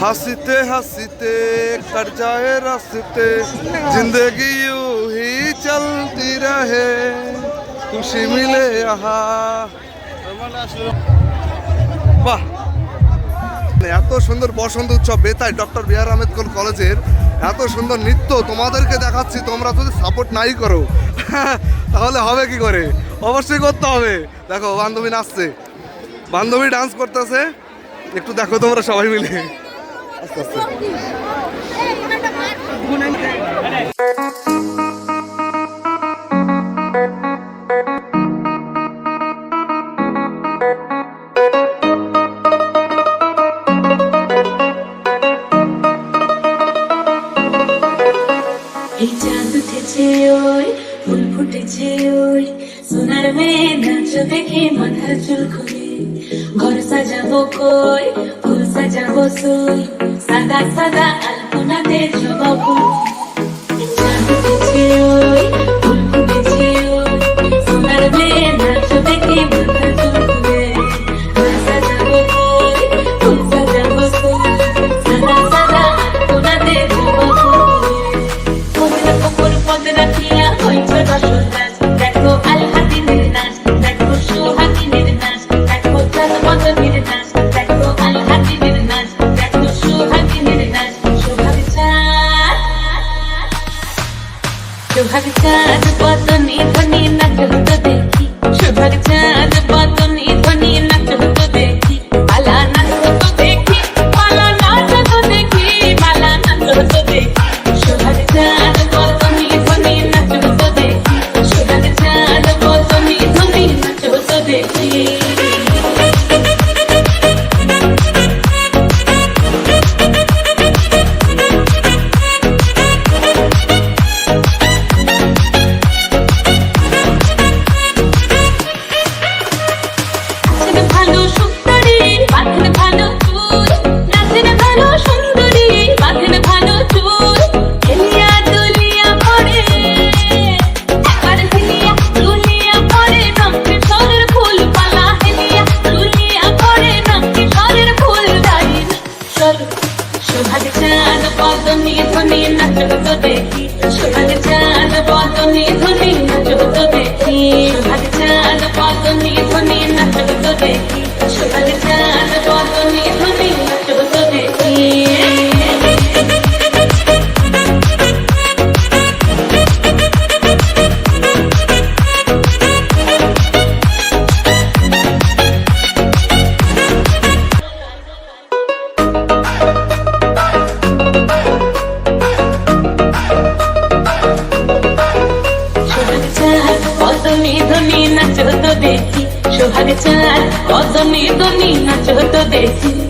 হাসিতে হাসিতে কর যায় রাস্তে জিন্দগি হি চলতি রহে, খুশি মিলে, আহা। বাহ। এত সুন্দর বসন্ত উৎসব বেতায় ডক্টর বি আর কলেজের, এত সুন্দর নৃত্য তোমাদেরকে দেখাচ্ছি, তোমরা যদি সাপোর্ট নাই করো, তাহলে হবে কি করে? অবশ্যই করতে হবে। দেখো, বান্ধবী নাচছে। বান্ধবী ডান্স করতেছে। একটু দেখো তোমরা সবাই মিলে। আস্তে আস্তে এই চাঁদ উঠেছে ওই, ফুল ফুটেছে ওই, সোনার মেয়ে নাচ দেখে মাথার চুল খুলে ঘর সাজাবো কই? ফুল সাজাবো সুই। সাদা সাদা আলপনাতে জবা ফুল। সোনার চাঁদ বদনে ধনে নাচব তো দেখি। সোনার চাঁদ বদনে ধনে নাচব তো দেখি। সোনার চাঁদ दुनी दुनिया चो देखी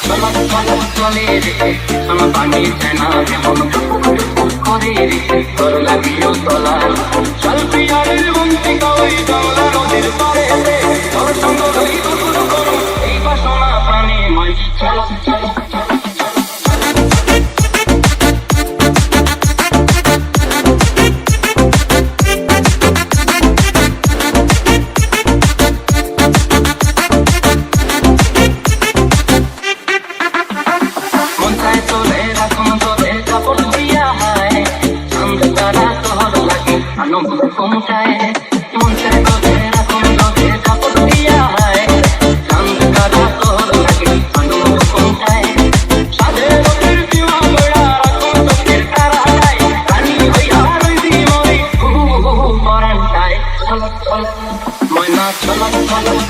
চলা চলা চলে রে সোনা পানি চেনা যেমন করে রে তোর লাগিও তলা চল পিয়ারের বন্তি কই জংলা নদীর পারে তোর সঙ্গ ধরি তো শুরু করো এই বাসনা প্রাণী মাই চলো চলো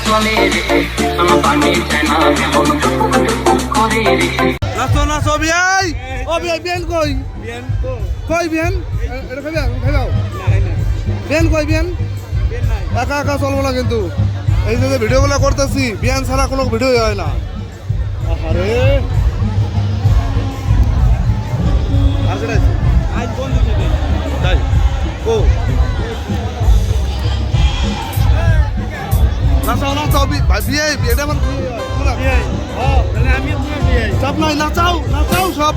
চলে রে সোনা পানি চায় না কেমন করে রে নাচো নাচো বিয়াই ও বিয়াই বিয়ান কই কই বিয়ান এ- এটা খাইবাও বিয়ান কই বিয়ান একা একা চলবো না কিন্তু এই যে যে ভিডিওগুলো করতেছি বিয়ান ছাড়া কোনো ভিডিও হয় না আরে আর কেডা নাচাও বি- ভাই বিয়াই বিয়াটা আমার বিয়ে হয়। তোমরা? হ্যাঁ। চাপ নাই নাচাও নাচাও সব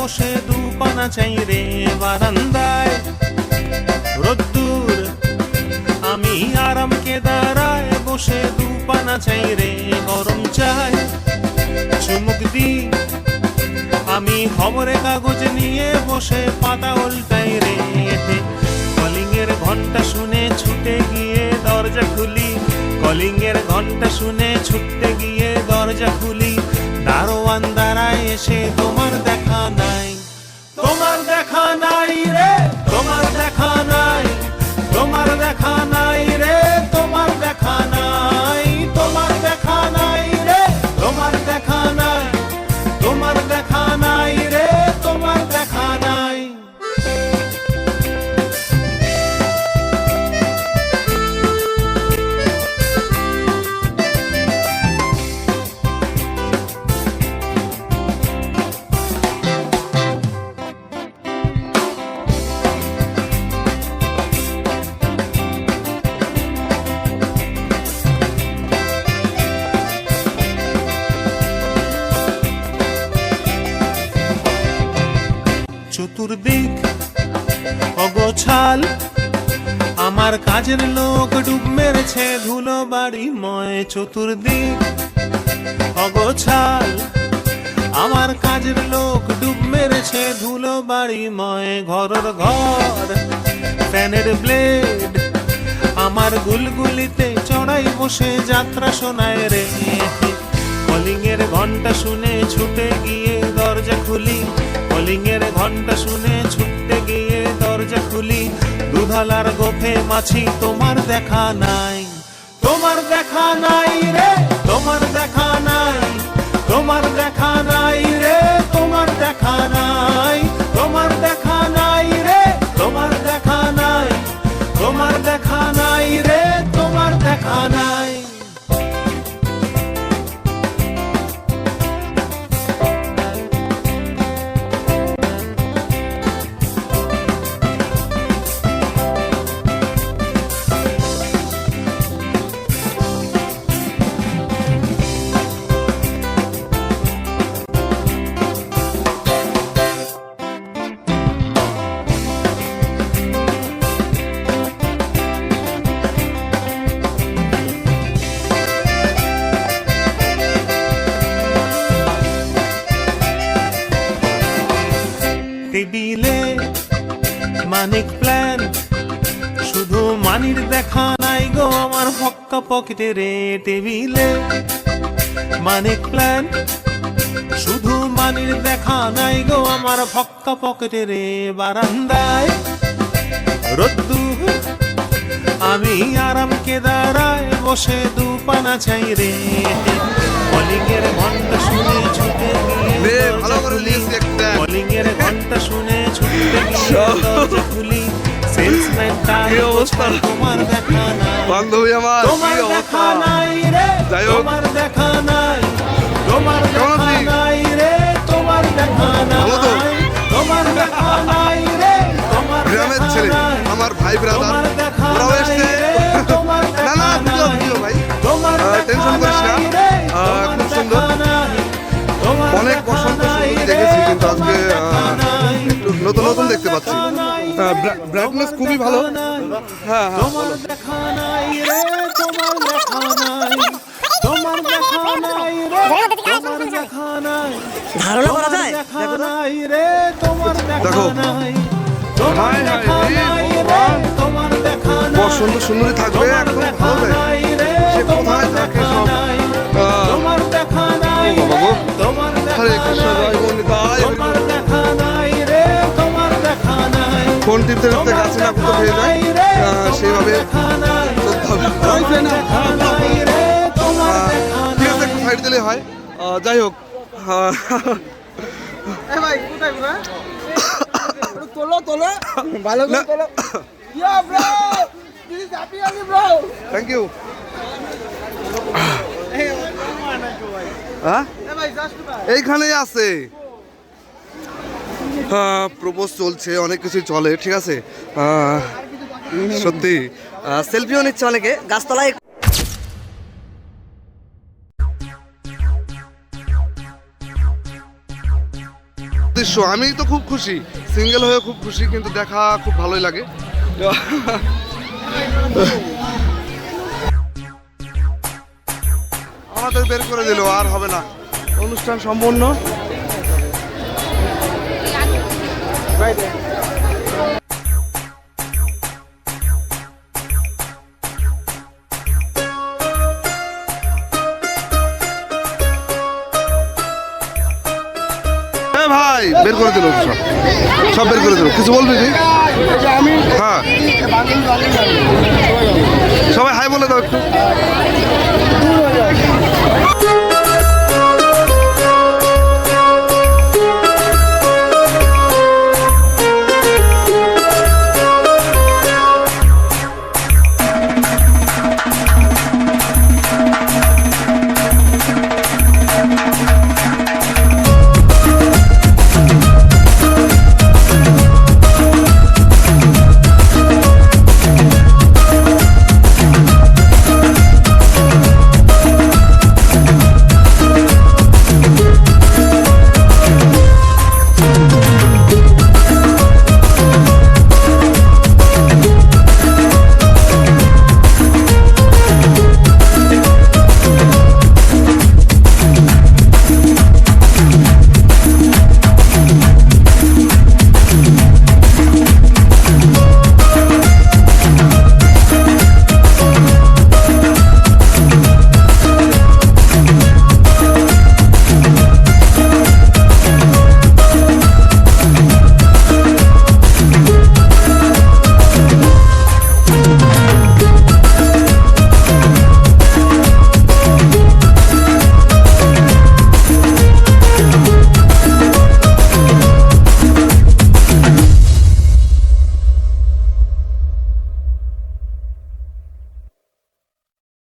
বসে দুপানা চাই রে বারান্দায়। রোদ্দুর, আমি আরামকে দাঁড়ায় বসে দুপানা চাই রে গরম চাই চুমুক দি আমি খবরে কাগজ নিয়ে বসে পাতা উল্টাই রে কলিং এর ঘণ্টা শুনে ছুটে গিয়ে দরজা খুলি। কলিং এর ঘণ্টা শুনে ছুটতে গিয়ে দরজা খুলি। দারোয়ান দাঁড়ায় এসে তোমার দেখা নাই। তোমার দেখা নাই রে, তোমার দেখা নাই, তোমার দেখা আমার কাজের লোক ডুব মেরেছে ধুলো বাড়ি ময় চতুর্দিক। অগোছাল, আমার কাজের লোক ডুব মেরেছে ধুলো বাড়ি ময় ঘরের ঘর। ফ্যানের ব্লেড আমার গুলগুলিতে চড়াই বসে যাত্রা শোনায় রে। কলিং এর ঘণ্টা শুনে ছুটে গিয়ে দরজা খুলি। কলিং এর ঘণ্টা শুনে ছুটতে গিয়ে দরজা খুলি, দুধালার গোফে মাছি, তোমার দেখা নাই। তোমার দেখা নাই রে, তোমার দেখা নাই, তোমার দেখা নাই রে। মানির দেখা নাই গো আমার হক্কা পকেটে রে টেবিলে। মানিক প্ল্যান শুধু মানির দেখা নাই গো আমার ফক্কা পকেটে রে বারান্দায়। রোদ্দুর আমি আরাম কেদারায় বসে দুপানা চাই রে। কলিংয়ের ঘণ্টা শুনে ছুটে গিয়ে এর ঘণ্টা শুনে ছুটতে গিয়ে কি অবস্থা? বান্ধবী আমার কি অবস্থা যাই হোক। কেমন তোমার গ্রামের ছেলে আমার ভাই ব্রাদার ওরাও এসছে না না ভাই টেনশন করিস না পাচ্ছি। ব্রাইটনেস খুবই ভালো। হ্যাঁ হ্যাঁ। তোমার দেখা নাই রে তোমার দেখা নাই। তোমার দেখা নাই রে তোমার দেখা নাই। ধারণা করা যায়। দেখা নাই রে তোমার দেখা। নাই। তোমার হায় হায় দেখা রে নাই রে তোমার দেখা নাই সুন্দর সুন্দরী থাকবে একদম ভালো সেইভাবে চলতে হবে ঠিক আছে একটু সাইড দিলে হয়। যাই হোক আহ, তোলো তোলো। ভালো করে তোলো। ইয়া থ্যাংক ইউ হ্যাঁ? এইখানেই আছে। প্রপোজ চলছে অনেক কিছুই চলে ঠিক আছে? আহ, সত্যি। সেলফিও নিচ্ছে অনেকে। গাছতলায় দৃশ্য, আমি তো খুব খুশি। সিঙ্গেল হয়ে খুব খুশি, কিন্তু দেখা খুব ভালোই লাগে। আমাদের বের করে দিল, আর হবে না। অনুষ্ঠান সম্পন্ন। ভাই, বের করে দিল সব। সব বের করে দিল। কিছু বলবি তুই হ্যাঁ। সবাই হাই বলে দাও একটু।